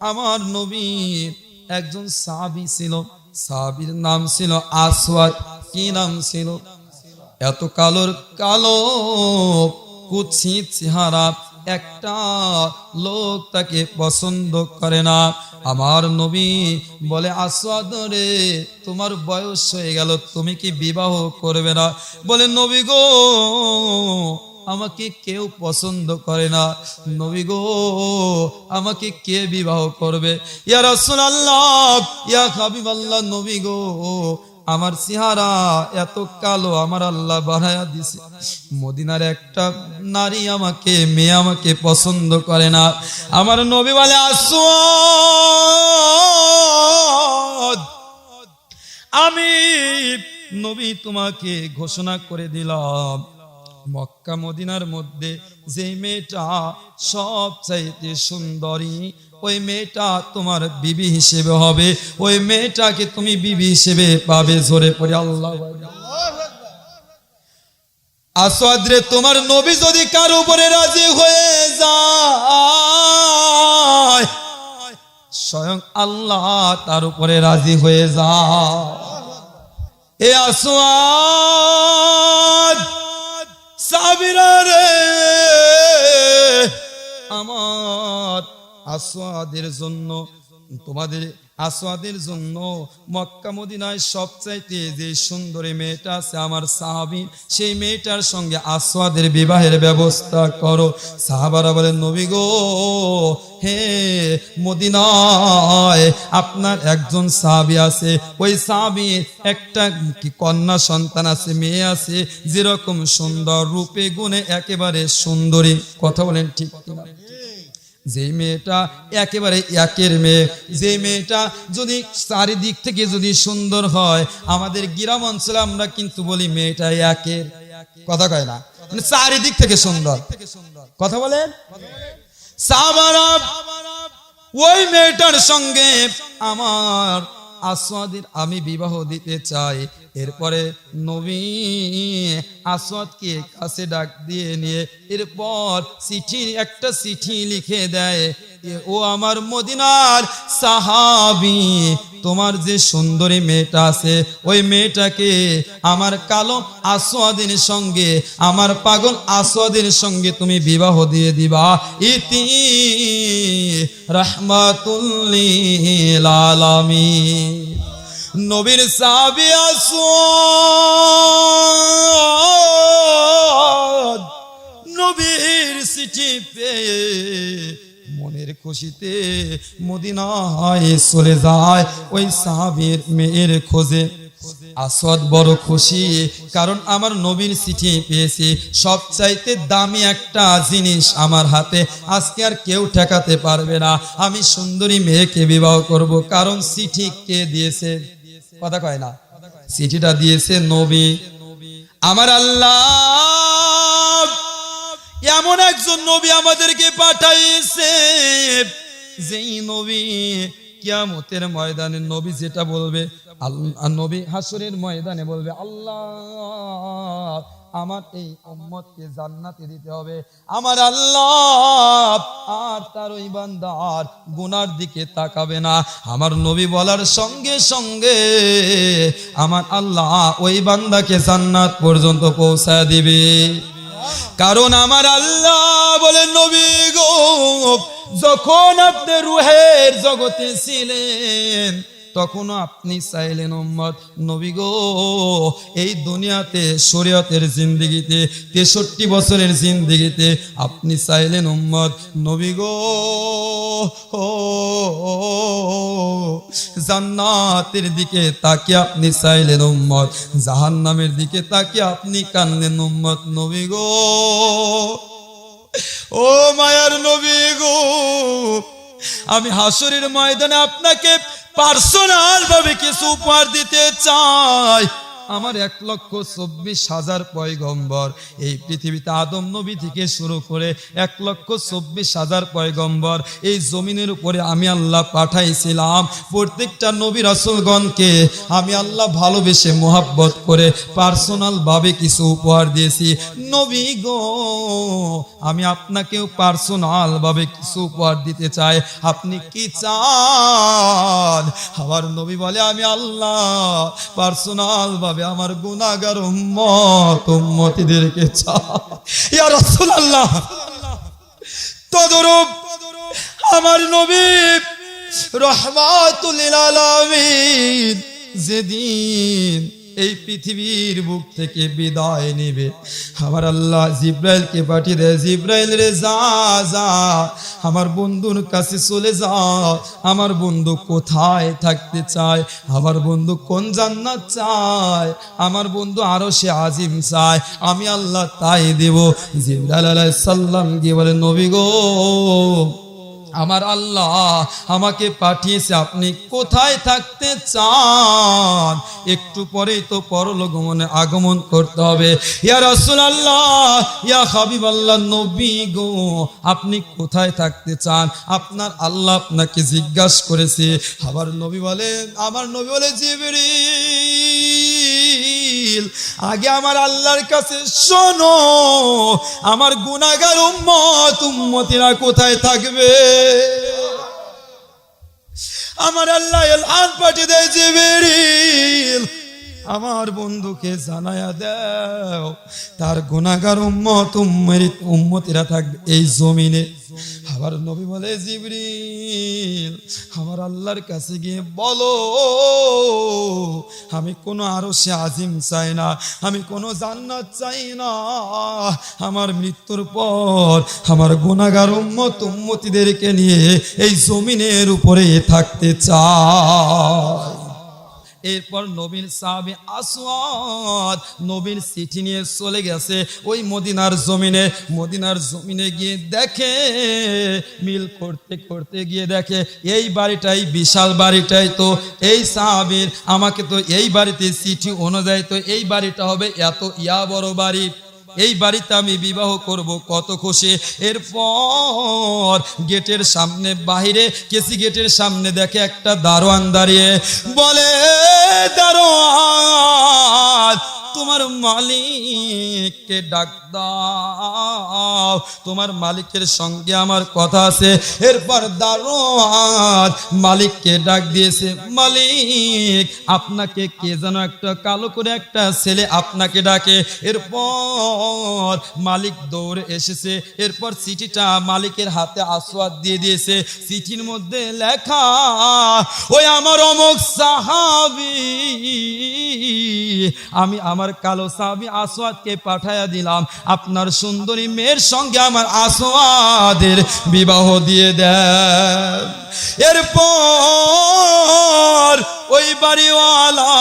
আমার নবীর একজন সাহাবী ছিল। সাহাবীর নাম ছিল আসওয়াদ। কি নাম ছিল? এত কালোর কালো কুৎসিত চেহারা। একটা লোক তাকে পছন্দ করে না। আমার নবী বলে, আসওয়াদ রে, তোমার বয়স হয়ে গেল, তুমি কি বিবাহ করবে না? বলে, নবী গো আমাকে কেউ পছন্দ করে না। নবী গো, আমাকে কে বিবাহ করবে? ইয়া রাসূলুল্লাহ, ইয়া হাবিবাল্লাহ, নবী গো, আমার চেহারা এত কালো, আমার আল্লাহ বানায়া দিছে। মদিনার একটা নারী আমাকে, মেয়ে আমাকে পছন্দ করে না। আমার নবী বলে আসওয়াদ আমি নবী তোমাকে ঘোষণা করে দিলাম। মক্কা মদিনার মধ্যে যে মেয়েটা সব চাইতে সুন্দরী, ওই মেয়েটা তোমার বিবি হিসেবে হবে। ওই মেয়েটাকে তুমি বিবি হিসেবে পাবে জোরে পড়ে আল্লাহ আসাদ রে তোমার নবী যদি কার উপরে রাজি হয়ে যায়, স্বয়ং আল্লাহ তার উপরে রাজি হয়ে যায়। এ আসওয়াদ সাবিরা আমার আসাদের জন্য তোমাদের আসওয়াদের জন্য মক্কা মদিনায় সবচাইতে যে সুন্দরী মেয়েটা আছে আমার সাহাবী, সেই মেয়েটার সঙ্গে আসওয়াদের বিবাহের ব্যবস্থা করো। সাহাবারা বলেন, নবী গো, হে মদিনায় আপনার একজন সাহাবী আছে। ওই সাহাবীর একটা কন্যা সন্তান আছে, মেয়ে আছে, যেরকম সুন্দর, রূপে গুণে একেবারে সুন্দরী। কথা বলেন ঠিক কিনা? যে মেয়েটা একেবারে একের মেয়ে, যে মেয়েটা যদি চারিদিক থেকে যদি সুন্দর হয়, আমাদের গ্রাম অঞ্চলে আমরা কিন্তু বলি মেয়েটা একের। কথা কয় না? মানে চারিদিক থেকে সুন্দর। কথা বলেন? ওই মেয়েটার সঙ্গে আমার আসওয়াদের আমি বিবাহ দিতে চাই। এরপরে নবী আসওয়াদকে কাছে ডাক দিয়ে নিয়ে এরপর চিঠি, একটা চিঠি লিখে দেয় ও আমার মদিনার সাহাবি, তোমার যে সুন্দরী মেয়েটা আছে, ওই মেয়েটাকে আমার কালো আসওয়াদের সঙ্গে, আমার পাগল আসওয়াদের সঙ্গে তুমি বিবাহ দিয়ে দিবা। ইতি রহমাতুল্লিল আলামিন। নবীর সাহাবী আসওয়াদ নবীর চিঠি পেয়ে মনের খুশিতে মদিনায় চলে যায়। ওই সাহাবীর মেয়ের খোঁজে। আসদ বড় খুশি, কারণ আমার নবীর চিঠি পেয়েছি। সব চাইতে দামি একটা জিনিস আমার হাতে। আজকে আর কেউ ঠেকাতে পারবে না। আমি সুন্দরী মেয়েকে বিবাহ করব, কারণ চিঠি কে দিয়েছে? কথা কয় না। চিঠিটা দিয়েছে নবী। আমার আল্লাহ, এমন একজন নবী আমাদেরকে পাঠাইছে, যেই নবী কিয়ামতের ময়দানে নবী যেটা বলবে আল্লাহ নবী হাসরের ময়দানে বলবে, আল্লাহ আমার এই উম্মতকে জান্নাতে দিতে হবে। আমার আল্লাহ আর তার ওই বান্দার গুনার দিকে তাকাবে না। আমার নবী বলার সঙ্গে সঙ্গে আমার আল্লাহ ওই বান্দাকে জান্নাত পর্যন্ত পৌঁছায় দিবে। কারণ আমার আল্লাহ বলে, নবী গো, যখন আপনি রুহের জগতে ছিলেন তখনও আপনি চাইলেন উম্মত নবী গো। এই দুনিয়াতে শরীয়তের জিন্দিগিতে, তেষট্টি বছরের জিন্দিগিতে আপনি চাইলেন উম্মত নবী গো। জান্নাতের দিকে তাকে আপনি চাইলেন উম্মত জাহান্নামের দিকে তাকে আপনি কানলেন উম্মত নবী গো। ও মায়ার নবী গো, আমি হাসুরের ময়দানে আপনাকে পার্সোনাল ভাবে কিছু উপহার দিতে চাই। আমার এক লক্ষ চব্বিশ হাজার পয়গম্বর। এই পৃথিবীতে আদম নবী থেকে শুরু করে এক লক্ষ চব্বিশ হাজার পয়গম্বর। এই জমিনের উপরে আমি আল্লাহ পাঠাইছিলাম প্রত্যেকটা নবী রাসুলগণকে। আমি আল্লাহ ভালোবেসে মোহাব্বত করে পার্সোনাল ভাবে কিছু উপহার দিয়েছি। নবী গো, আমি আপনাকেও পার্সোনাল ভাবে কিছু উপহার দিতে চাই। আপনি কি চান? আমার নবী বলে, আমি আল্লাহ পার্সোনাল ভাবে আমার গুণাগার উম্মত উম্মতিদেরকে ইয়া তদরূপ আমার নবী রহমাতুল আলামিন যেদিন এই পৃথিবীর বুক থেকে বিদায় নেবে। আমার আল্লাহ জিব্রাইলকে পাঠিয়ে দেয় জিব্রাইল রে, যা যা। আমার বন্ধুর কাছে চলে যা আমার বন্ধু কোথায় থাকতে চায়? আমার বন্ধু কোন জান্নাত চায়? আমার বন্ধু আরও সে আজিম চায়। আমি আল্লাহ তাই দেব। জিব্রাইল আলাইহিস সালাম গিয়ে বলে, নবী গো আমার আল্লাহ আমাকে পাঠিয়েছে, আপনি কোথায় থাকতে চান? একটু পরেই তো পরলোক গমনে আগমন করতে হবে। ইয়া রাসূলুল্লাহ, ইয়া হাবিবাল্লাহ নবী গো, আপনি কোথায় থাকতে চান? আপনার আল্লাহ আপনাকে জিজ্ঞাসা করেছে। আবার নবী বলে আমার নবী বলে জিবরিল, আগে আমার আল্লাহর কাছে শোনো, আমার গুনাগার উম্মত, উম্মতিরা কোথায় থাকবে? আমার আল্লাহ আল পাঠিয়ে দেয় জিবরিল। আমার বন্ধুকে জানায়া দাও। তার গুনাহগার উম্মত, উম্মরি উম্মতিরা থাকবে এই জমিনে। আবার নবী বলে, জিবরিল, আমার আল্লাহর কাছে গিয়ে বলো, আমি কোনো আরও সে আজিম চাই না, আমি কোনো জান্নাত চাই না। আমার মৃত্যুর পর আমার গুনাহগার উম্মত, উম্মতিদেরকে নিয়ে এই জমিনের উপরে থাকতে চাই। এরপর নবীন সাহাবি আসওয়াদ নবীন চিঠি নিয়ে চলে গেছে ওই মদিনার জমিনে। মদিনার জমিনে গিয়ে দেখে, মিল করতে করতে গিয়ে দেখে, এই বাড়িটাই বিশাল বাড়িটাই তো, এই সাহাবির আমাকে তো এই বাড়িতে চিঠি অনুযায়ী তো এই বাড়িটা হবে, এত ইয়া বড় বাড়ি। এই বাড়িতে আমি বিবাহ করব, কত খুশি। এরপর গেটের সামনে, বাহিরে কেসি গেটের সামনে দেখে একটা দারোয়ান দাঁড়িয়ে বলে, দারোয়ান, তোমার মালিককে ডাক তোমার মালিকের সঙ্গে আমার কথা আছে। এরপর দারোয়ান মালিককে ডাক দিয়েছে, মালিক, আপনাকে কে যেন একটা কালো করে একটা ছেলে আপনাকে ডাকে। এরপর মালিক দৌড়ে এসেছে, এরপর চিঠিটা মালিকের হাতে আসওয়াদ দিয়ে দিয়েছে। চিঠির মধ্যে লেখা, ওই আমার অমুক সাহাবি, আমি আমার কালো সাহাবি আসওয়াদকে পাঠায়া দিলাম। আপনার সুন্দরী মেয়ের সঙ্গে আমার আসওয়াদের বিবাহ দিয়ে দেন। এরপর ওই বাড়িওয়ালা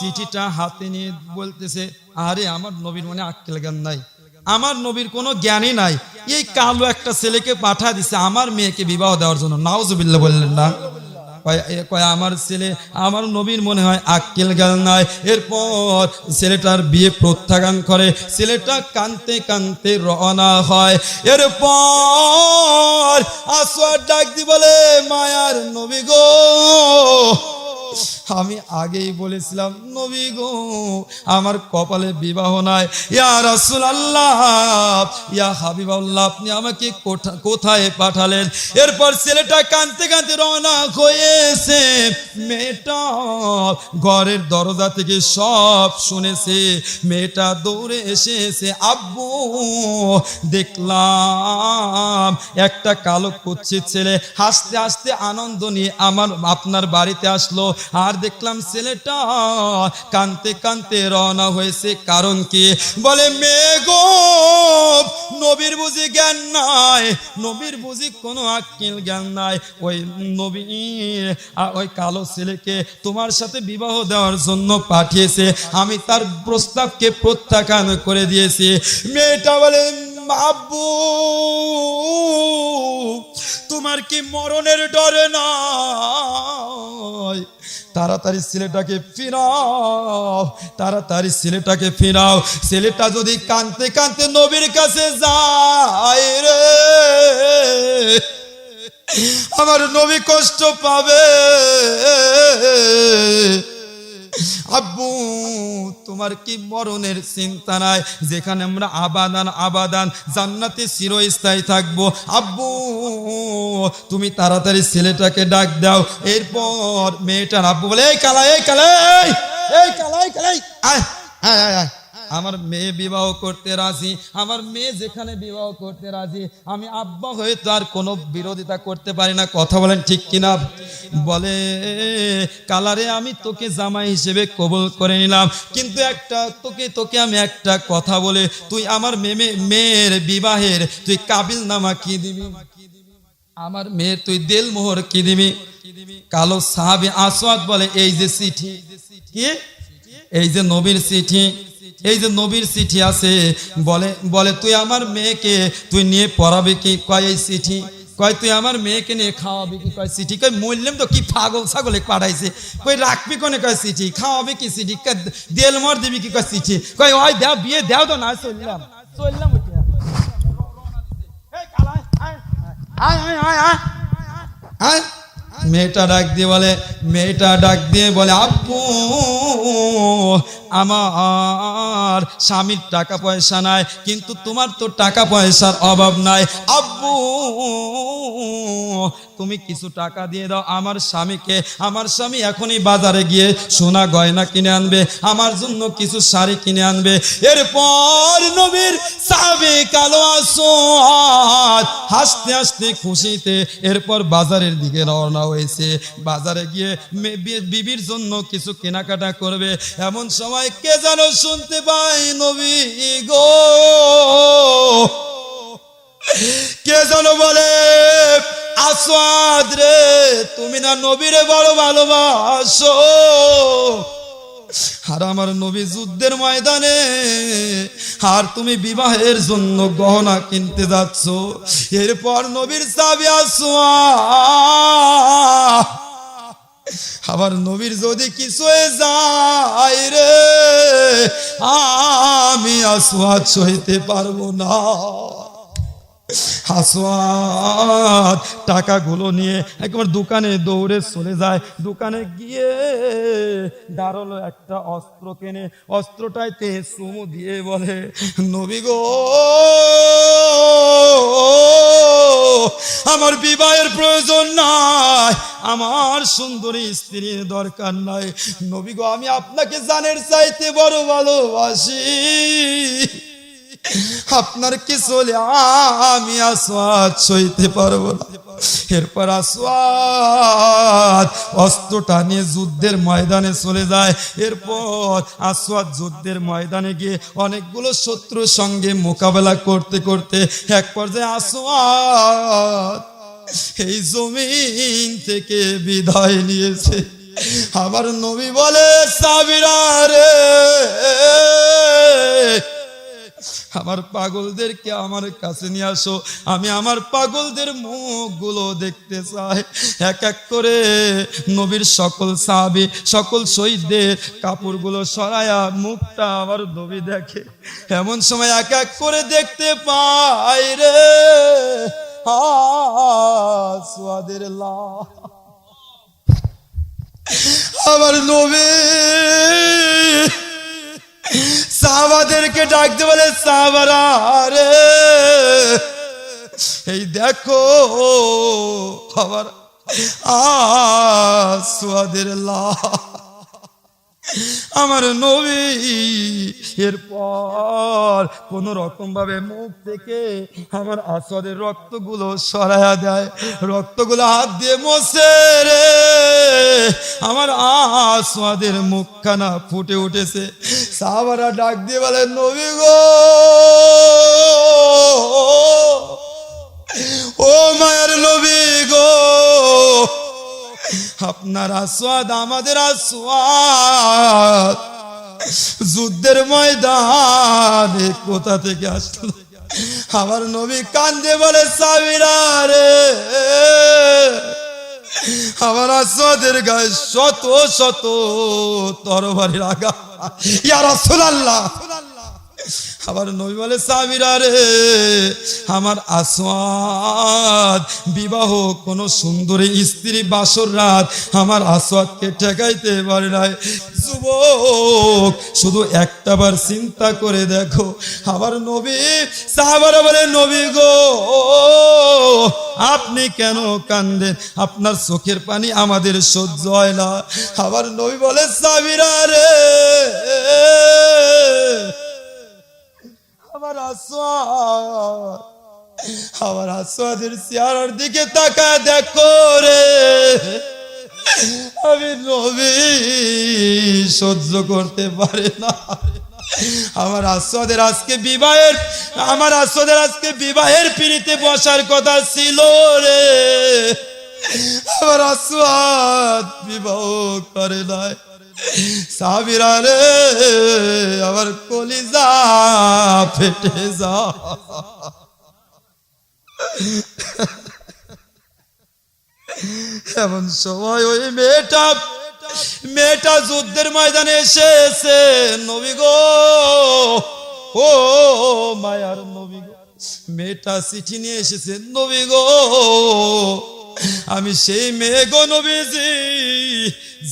চিঠিটা হাতে নিয়ে বলতেছে, আরে, আমার নবীর মনে আক্কেল জ্ঞান নাই। আমার নবীর কোনো জ্ঞানই নাই। এই কালো একটা ছেলেকে পাঠা দিছে, আমার মেয়েকে বিবাহ দেওয়ার জন্য। নাওজুবিল্লাহ বললেন না। কয় আমার ছেলে, আমার নবীর মনে হয় আক্কেল গাল নাই। এরপর ছেলেটার বিয়ে প্রত্যাখ্যান করে। ছেলেটা কানতে কানতে রওনা হয়। এরপর আসোয়ার ডাক দি বলে, মায়ার নবী গো আমি আগেই বলেছিলাম, নবী গো, আমার কপালে বিবাহ নাই। ইয়া রাসুল আল্লাহ ইয়া হাবিবাল্লাহ আপনি আমাকে কোথায় পাঠালেন? এরপর ছেলেটা কাঁদতে কাঁদতে রওনা হয়েছে। মেয়েটা ঘরের দরজা থেকে সব শুনেছে। মেয়েটা দৌড়ে এসেছে, আব্বু, দেখলাম একটা কালো কুচ্ছি ছেলে। হাসতে হাসতে আনন্দ নিয়ে আমার, আপনার বাড়িতে আসলো। আর দেখলাম ছেলেটা কানতে কানতে রওনা হয়েছে। কারণ কি? বলে, মেয়ে গো, নবীর বুঝি জ্ঞান নাই, নবীর বুঝি কোনো আক্কিল জ্ঞান নাই। ওই নবী ওই কালো ছেলেকে তোমার সাথে বিবাহ দেওয়ার জন্য পাঠিয়েছে। আমি তার প্রস্তাবকে প্রত্যাখ্যান করে দিয়েছি। মেয়েটা বলে আব্বু তোমার কি মরণের ডরে নয় তাড়াতাড়ি ছেলেটাকে ফিরাও, তাড়াতাড়ি ছেলেটাকে ফিরাও। ছেলেটা যদি কানতে কানতে নবীর কাছে যায় রে, আমার নবী কষ্ট পাবে। আব্বু, তোমার কি মরণের চিন্তা নাই? যেখানে আমরা আবাদান আবাদান, জান্নাতে চিরস্থায়ী থাকব। আব্বু তুমি তাড়াতাড়ি ছেলেটাকে ডাক দাও। এরপর মেয়েটার আব্বু বলে, এই কালাই এই কালাই এই কালাই কালাই আমার মেয়ে বিবাহ করতে রাজি, আমার মেয়ে যেখানে বিবাহ করতে রাজি, আমি আব্বা হয়ে তো আর কোনো বিরোধিতা করতে পারি না। কথা বলেন ঠিক কিনা? বলে কালারে আমি তোকে জামাই হিসেবে কবুল করে নিলাম, কিন্তু একটা, তোকে তোকে আমি একটা কথা বলে, তুই আমার মেয়ে মেয়ের বিবাহের, তুই কাবিল নামা কি দিবি? আমার মেয়ে, তুই দেল মোহর কি দিবি? কালো সাহাবি আসওয়াদ বলে, এই যে চিঠি। এই যে নবীর চিঠি। এই যে নবীর চিঠি আছে। বলে বলে, তুই আমার মেয়েকে, তুই নিয়ে পড়াবি কি? কয় এই চিঠি? কয়, তুই আমার মেয়েকে নিয়ে খাওয়াবি কি? কয় চিঠি? কয়, মরলাম তো কি পাগল ছাগলে পাঠাইছে? কই রাখবি কোনে? কয়, চিঠি। খাওয়াবি কি চিঠি? দেল মর দিবি কি? কয়, চিঠি। কয়, ওই দেও, বিয়ে দেও তো না, চললাম। চললাম আয়, আয়, আয়, আয়। মেয়েটা ডাক দিয়ে বলে মেয়েটা ডাক দিয়ে বলে আপু আমার স্বামীর টাকা পয়সা নাই, কিন্তু তোমার তো টাকা পয়সার অভাব নাই। আব্বু, তুমি কিছু টাকা দিয়ে দাও, আমার স্বামীকে। আমার স্বামী এখনই বাজারে গিয়ে সোনা গয়না কিনে আনবে, আমার জন্য কিছু শাড়ি কিনে আনবে। এরপর নবীর সাবে কালো আসোয়াদ হাসতে হাসতে খুশিতে এরপর বাজারের দিকে রওনা হয়েছে। বাজারে গিয়ে বিবির জন্য কিছু কেনাকাটা করবে। এমন সময় কে যেন শুনতে পাই নবী গো? কে যেন বলে আসাদ রে, তুমি না নবীরে বড় ভালোবাসো? আর আমার নবী যুদ্ধের ময়দানে, আর তুমি বিবাহের জন্য গহনা কিনতে যাচ্ছ। এরপর নবীর চাবি আসোয়া আবার নবীর যদি কিছু হয়ে যায় রে আমি আসোয়াদ সইতে পারব না। হাসওয়াত, টাকাগুলো নিয়ে একবার দোকানে দৌড়ে চলে যায়। দোকানে গিয়ে দাঁড়াল একটা অস্ত্র কেনে অস্ত্রটাইতে চুমু দিয়ে বলে, নবী গো, আমার বিবাহের প্রয়োজন নাই, আমার সুন্দরী স্ত্রীর দরকার নাই। নবী গো, আমি আপনাকে জানের চাইতে বড় ভালোবাসি। আপনার কি চলে? আমি আসওয়াদ সইতে পারব না। এরপর আসওয়াদ অস্ত্রটা নিয়ে যুদ্ধের ময়দানে চলে যায়। এরপর আসওয়াদ যুদ্ধের ময়দানে গিয়ে অনেকগুলো শত্রুর সঙ্গে মোকাবেলা করতে করতে এক পর্যায়ে আসওয়াদ এই জমিন থেকে বিদায় নিয়েছে। আবার নবী বলে, সাবিরা রে আমার পাগলদেরকে আমার কাছে নিয়ে আসো। আমি আমার পাগলদের মুখগুলো দেখতে চাই। এক এক করে নবীর সকল সাহাবি, সকল শহীদদের কাপড়গুলো সরায়া মুখটা আমার নবী দেখে। এমন সময় এক এক করে দেখতে পাই রে। আসাদের লা আমার নবী সাহাবাদেরকে ডাকতে বলে সাহাবারা এই দেখো আবার আসওয়াদের লা আমার নবী, এরপর কোন রকম ভাবে মুখ থেকে আমার আসাদের রক্তগুলো সরাইয়া দেয়। রক্তগুলো হাত দিয়ে মোছে রে। আমার আসওয়াদের মুখখানা ফুটে উঠেছে। সাহাবারা ডাক দিয়ে বলে, নবী গো আপনার আসওয়াদ আমাদের আসওয়াদ যুদ্ধের ময়দান কোথা থেকে আসলো? আমার নবী কান্দে বলে, সাবিরা রে! আমার আসওয়াদের গায়ে শত শত তরবারি লাগা। ইয়া রাসূলুল্লাহ! আবার নবী বলে সাবিরা রে, আমার আসওয়াদ, বিবাহ কোন সুন্দরী স্ত্রী বাসর রাত আমার আসওয়াদকে ঠেকাইতে পারে নাই। যুবক, শুধু একটাবার চিন্তা করে দেখো আবার নবী, সাহাবারা বলে, নবী গো, আপনি কেন কান্দেন? আপনার চোখের পানি আমাদের সহ্য হয় না। আবার নবী বলে সাবিরা রে আমার আসওয়াদ আমার চেহারার দিকে তাকা দেখো রে। আমি নবী, সহ্য করতে পারে না। আমার আসওয়াদের আজকে বিবাহের, আমার আসওয়াদের আজকে বিবাহের পিড়িতে বসার কথা ছিল রে। আমার আসওয়াদ বিবাহ করে নাই। সাবিরা রে আমার কলিজা ফেটে যা এমন সময় ওই মেয়েটা মেয়েটা যুদ্ধের ময়দানে এসেছে। নবী গো, ও মায়ার নবী গো, মেয়েটা চিঠি নিয়ে এসেছে। নবী গো, আমি সেই মেয়ে গো নবীজি।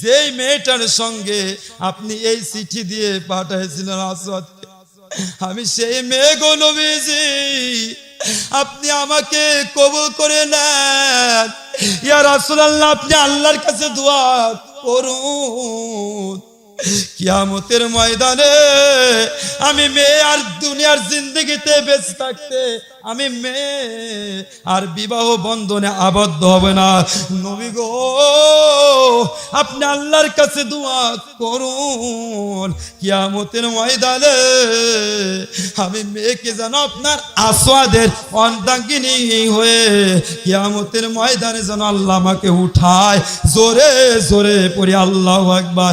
যেই মেয়েটার সঙ্গে আপনি এই চিঠি দিয়ে পাঠাইছিলেন আসাদ আমি সেই মেয়ে গো নবীজি। আপনি আমাকে কবুল করে নেন। ইয়া রাসূলুল্লাহ, আপনি আল্লাহর কাছে দোয়া করুন। কিয়ামতের ময়দানে আমি মেয়ে আর দুনিয়ার জিন্দগিতে বেঁচে থাকতে, আমি মেয়ে আর বিবাহ বন্ধনে আবদ্ধ হবে না। নবী গো, আপনি আল্লাহর কাছে দোয়া করুন। কিয়ামতের ময়দানে আমি মেয়েকে যেন আপনার আসওয়াদের অন্তাঙ্গিনী হয়ে কিয়ামতের ময়দানে যেন আল্লাহ আমাকে উঠায়। জোরে জোরে পড়ি, আল্লাহ একবার